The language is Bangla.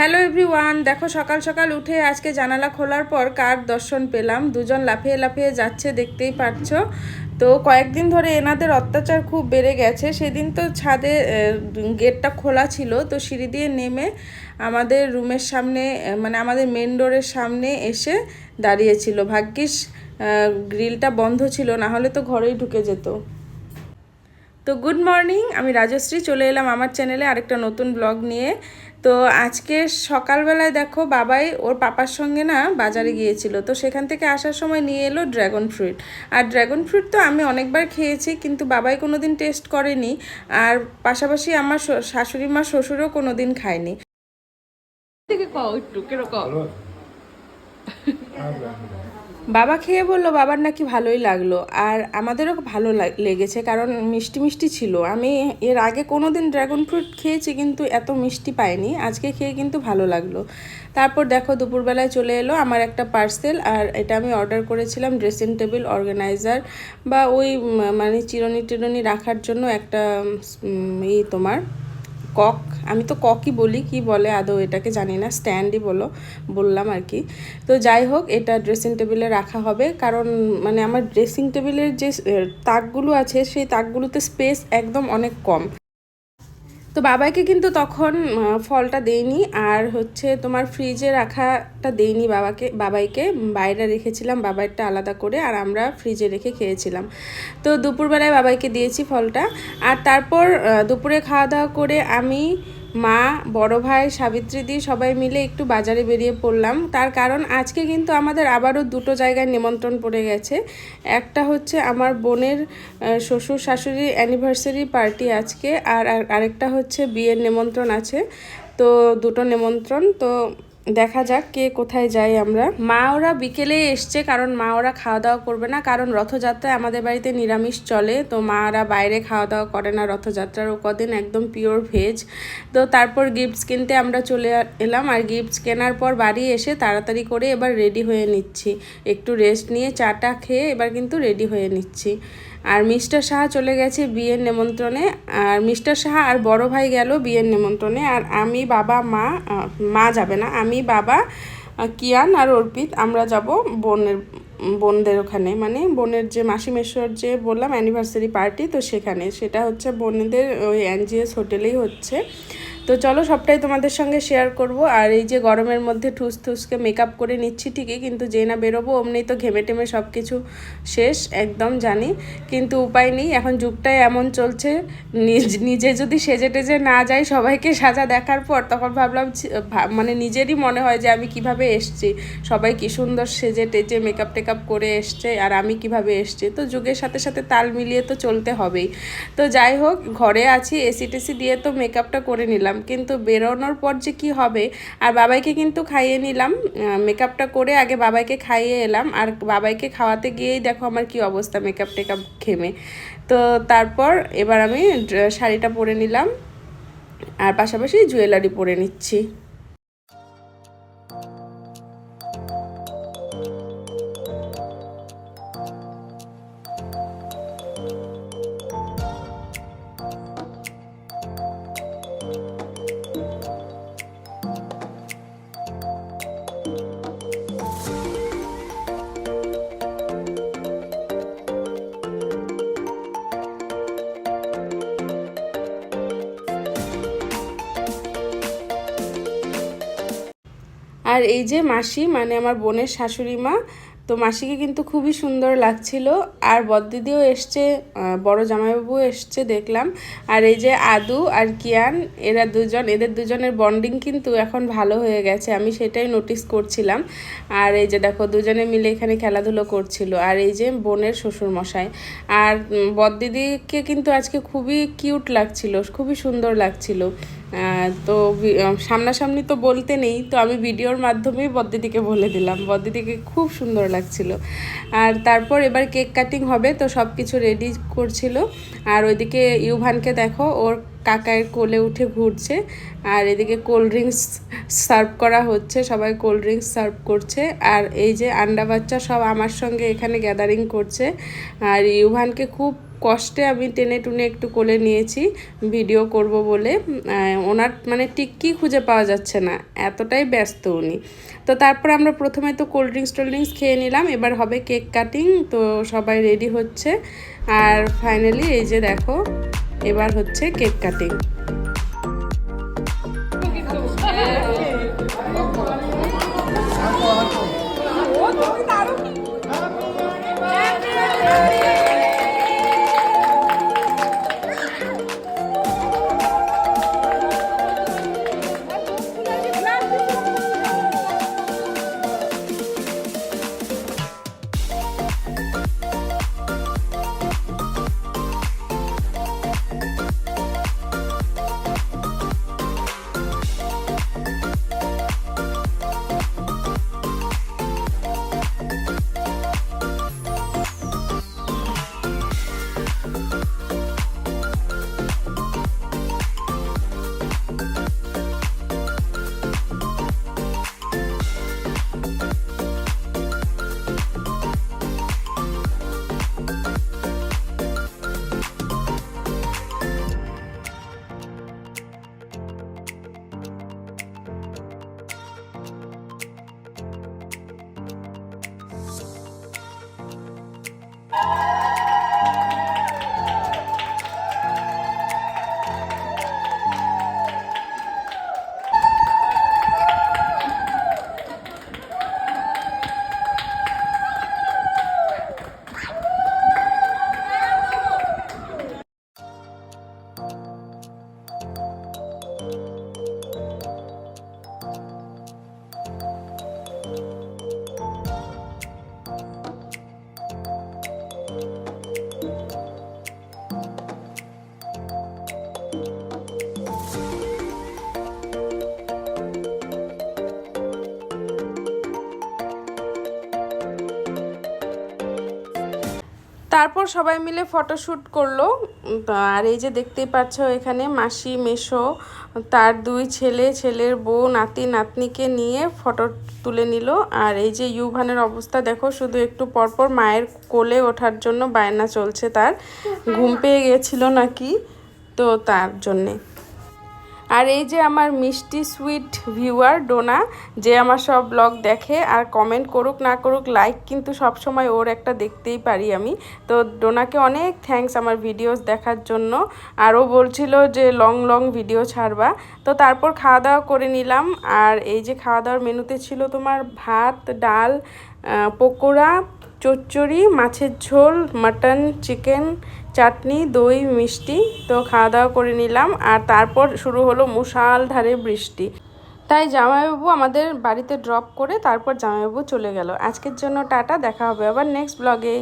হ্যালো এভরিওয়ান, দেখো সকাল সকাল উঠে আজকে জানালা খোলার পর কার দর্শন পেলাম? দুজন লাফিয়ে লাফিয়ে যাচ্ছে, দেখতেই পাচ্ছ। তো কয়েকদিন ধরে এনাদের অত্যাচার খুব বেড়ে গেছে। সেদিন তো ছাদে গেটটা খোলা ছিল। তো সিঁড়ি দিয়ে নেমে আমাদের রুমের সামনে মানে আমাদের মেন ডোরের সামনে এসে দাঁড়িয়েছিল। ভাগ্যিস গ্রিলটা বন্ধ ছিল, না হলে তো ঘরেই ঢুকে যেত। তো গুড মর্নিং, আমি রাজশ্রী, চলে এলাম আমার চ্যানেলে আরেকটা নতুন ব্লগ নিয়ে। তো আজকে সকালবেলায় দেখো বাবাই ওর পাপার সঙ্গে না বাজারে গিয়েছিল। তো সেখান থেকে আসার সময় নিয়ে এলো ড্রাগন ফ্রুট। আর ড্রাগন ফ্রুট তো আমি অনেকবার খেয়েছি কিন্তু বাবাই কোনো দিন টেস্ট করেনি। আর পাশাপাশি আমার শাশুড়ি মা শ্বশুরও কোনো দিন খায়নি। থেকে কও একটু কীরকম? বাবা খেয়ে বলল, বাবার নাকি ভালোই লাগল। আর আমাদেরও ভালো লাগ- লেগেছে কারণ মিষ্টি মিষ্টি ছিল। আমি এর আগে কোনো দিন ড্রাগন ফ্রুট খেয়েছি কিন্তু এত মিষ্টি পাইনি। আজকে খেয়ে কিন্তু ভালো লাগল। তারপর দেখো দুপুরবেলায় চলে এলো আমার একটা পার্সেল আর এটা আমি অর্ডার করেছিলাম ড্রেসিং টেবিল অর্গানাইজার বা ওই মানে চিরুনি টিরুনি রাখার জন্য একটা এই তোমার কক, আমি তো ককই বলি, কি বলে আদৌ এটাকে জানি না, স্ট্যান্ডই বলো, বললাম আর কি। তো যাই হোক, এটা ড্রেসিং টেবিলে রাখা হবে, কারণ মানে আমার ড্রেসিং টেবিলের যে তাকগুলো আছে, সেই তাকগুলোতে স্পেস একদম অনেক কম। তো বাবাকে কিন্তু তখন ফলটা দেইনি। আর হচ্ছে তোমার ফ্রিজে রাখাটা দেইনি বাবাকে, বাবাইকে। বাইরে রেখেছিলাম বাবাইটা আলাদা করে আর আমরা ফ্রিজে রেখে খেয়েছিলাম। তো দুপুরবেলায় বাবাইকে দিয়েছি ফলটা। আর তারপর দুপুরে খাওয়া দাওয়া করে আমি মা, বড় ভাই, সাবিত্রী দি সবাই মিলে একটু বাজারে বেরিয়ে পড়লাম। তার কারণ আজকে কিন্তু আমাদের আবারও দুটো জায়গায় নিমন্ত্রণ পড়ে গেছে। একটা হচ্ছে আমার বোনের শ্বশুর শাশুড়ির অ্যানিভার্সারি পার্টি আজকে, আর আর- আরেকটা হচ্ছে বিয়ের নিমন্ত্রণ আছে। তো দুটো নিমন্ত্রণ, তো দেখা যাক কে কোথায় যাই আমরা। মা ওরা বিকেলে এসছে কারণ মা ওরা খাওয়া দাওয়া করবে না, কারণ রথযাত্রায় আমাদের বাড়িতে নিরামিষ চলে। তো মা ওরা বাইরে খাওয়া দাওয়া করে না রথযাত্রার ও কদিন একদম পিওর ভেজ তো তারপর গিফটস কিনতে আমরা চলে এলাম আর গিফটস কেনার পর বাড়ি এসে তাড়াতাড়ি করে এবার রেডি হয়ে নিচ্ছি। একটু রেস্ট নিয়ে চাটা খেয়ে এবার কিন্তু রেডি হয়ে নিচ্ছি। আর মিস্টার সাহা চলে গেছে বিয়ের নেমন্ত্রণে। আর মিস্টার সাহা আর বড় ভাই গেল বিয়ের নেমন্ত্রণে। আর আমি বাবা, মা মা যাবে না। আমি বাবা কিয়ান আর অর্পিত, আমরা যাব বোনের, বোনদের ওখানে। মানে বোনের যে মাসি যে বললাম অ্যানিভার্সারি পার্টি তো সেখানে। সেটা হচ্ছে বোনেদের ওই এনজিএস হোটেলেই হচ্ছে। তো চলো সবটাই তোমাদের সঙ্গে শেয়ার করব। আর এই যে গরমের মধ্যে ঠুস ঠুসকে মেকআপ করে নিচ্ছি ঠিকই, কিন্তু যে না বেরোবো অমনি তো ঘেমে টেমে সব কিছু শেষ, একদম জানি। কিন্তু উপায় নেই, এখন যুগটাই এমন চলছে, নিজ- যদি সেজে টেজে না যাই সবাইকে সাজা দেখার পর, তখন ভাবলাম মানে নিজেরই মনে হয় যে আমি কীভাবে এসছি। সবাই কি সুন্দর সেজে টেজে মেকআপ টেকআপ করে এসছে, আর আমি কীভাবে এসছি। তো যুগের সাথে সাথে তাল মিলিয়ে তো চলতে হবেই। তো যাই হোক, ঘরে আছি, এসি টেসি দিয়ে তো মেকআপটা করে নিলাম। কিন্তু বেরোনোর পর যে কী হবে, আর বাবাইকে কিন্তু খাইয়ে নিলাম। মেকআপটা করে আগে বাবাইকে খাইয়ে এলাম। আর বাবাইকে খাওয়াতে গিয়েই দেখো আমার কি অবস্থা মেকআপ টেকআপ খেমে তো তারপর এবার আমি শাড়িটা পরে নিলাম। আর পাশাপাশি জুয়েলারি পরে নিচ্ছি। আর এই যে মাসি মানে আমার বোনের শাশুড়ি মা, তো মাসিকে কিন্তু খুবই সুন্দর লাগছিল। আর বদ্দিদিও এসছে বড় জামাইবাবু এসছে দেখলাম। আর এই যে আদু আর কিয়ান, এরা দুজন, এদের দুজনের বন্ডিং কিন্তু এখন ভালো হয়ে গেছে, আমি সেটাই নোটিস করছিলাম। আর এই যে দেখো, দুজনে মিলে এখানে খেলাধুলো করছিল। আর এই যে বোনের শ্বশুর মশাই আর বদ্দিদিকে কিন্তু আজকে খুবই কিউট লাগছিল, খুবই সুন্দর লাগছিল। তো সামনাসামনি তো বলতে নেই, তো আমি ভিডিওর মাধ্যমেই বদ্দিদিকে বলে দিলাম। বদ্দিদিকে খুব সুন্দর লাগছিল। আর তারপর এবার কেক কাটিং হবে, তো সব কিছু রেডি করছিল। আর ওইদিকে ইউভানকে দেখো, ওর কাকায় কোলে উঠে ঘুরছে। আর এদিকে কোল্ড ড্রিঙ্কস সার্ভ করা হচ্ছে, সবাই কোল্ড ড্রিঙ্কস সার্ভ করছে। আর এই যে আন্ডা বাচ্চা সব আমার সঙ্গে এখানে গ্যাদারিং করছে। আর ইউভানকে খুব কষ্টে আমি টেনে টুনে একটু কোলে নিয়েছি, ভিডিও করব বলে। ওনার মানে টিক্কি খুঁজে পাওয়া যাচ্ছে না, এতটাই ব্যস্ত উনি। তো তারপর আমরা প্রথমে তো কোল্ড ড্রিঙ্কস, টোল্ড ড্রিঙ্কস খেয়ে নিলাম, এবার হবে কেক কাটিং, তো সবাই রেডি হচ্ছে। আর ফাইনালি এই যে দেখো, এবার হচ্ছে কেক কাটিং। তারপর সবাই মিলে ফটোশ্যুট করল। আর এই যে দেখতেই পাচ্ছ এখানে মাসি, মেশো, তার দুই ছেলে, ছেলের বউ, নাতি, নাতনিকে নিয়ে ফটো তুলে নিল। আর এই যে ইউভানের অবস্থা, দেখো শুধু একটু পরপর মায়ের কোলে ওঠার জন্য বায়না চলছে তার। ঘুম পেয়ে গেছিল নাকি? তো তার জন্যে। আর এই যে আমার মিষ্টি সুইট ভিউয়ার ডোনা, যে আমার সব ব্লগ দেখে আর কমেন্ট করুক না করুক লাইক কিন্তু সব সময় ওর একটা দেখতেই পারি আমি। তো ডোনাকে অনেক থ্যাঙ্কস আমার ভিডিওস দেখার জন্য। আর ও বলছিল যে লং লং ভিডিও ছাড়বা। তো তারপর খাওয়া দাওয়া করে নিলাম। আর এই যে খাওয়া দাওয়ার মেনুতে ছিল তোমার ভাত, ডাল পকোড়া চচ্চড়ি, মাছের ঝোল, মাটন, চিকেন, চাটনি, দই, মিষ্টি তো খাওয়া দাওয়া করে নিলাম আর তারপর শুরু হলো মুশাল ধারে বৃষ্টি। তাই জামাইবাবু আমাদের বাড়িতে ড্রপ করে তারপর জামাইবাবু চলে গেল। আজকের জন্য টাটা, দেখা হবে আবার নেক্সট ব্লগে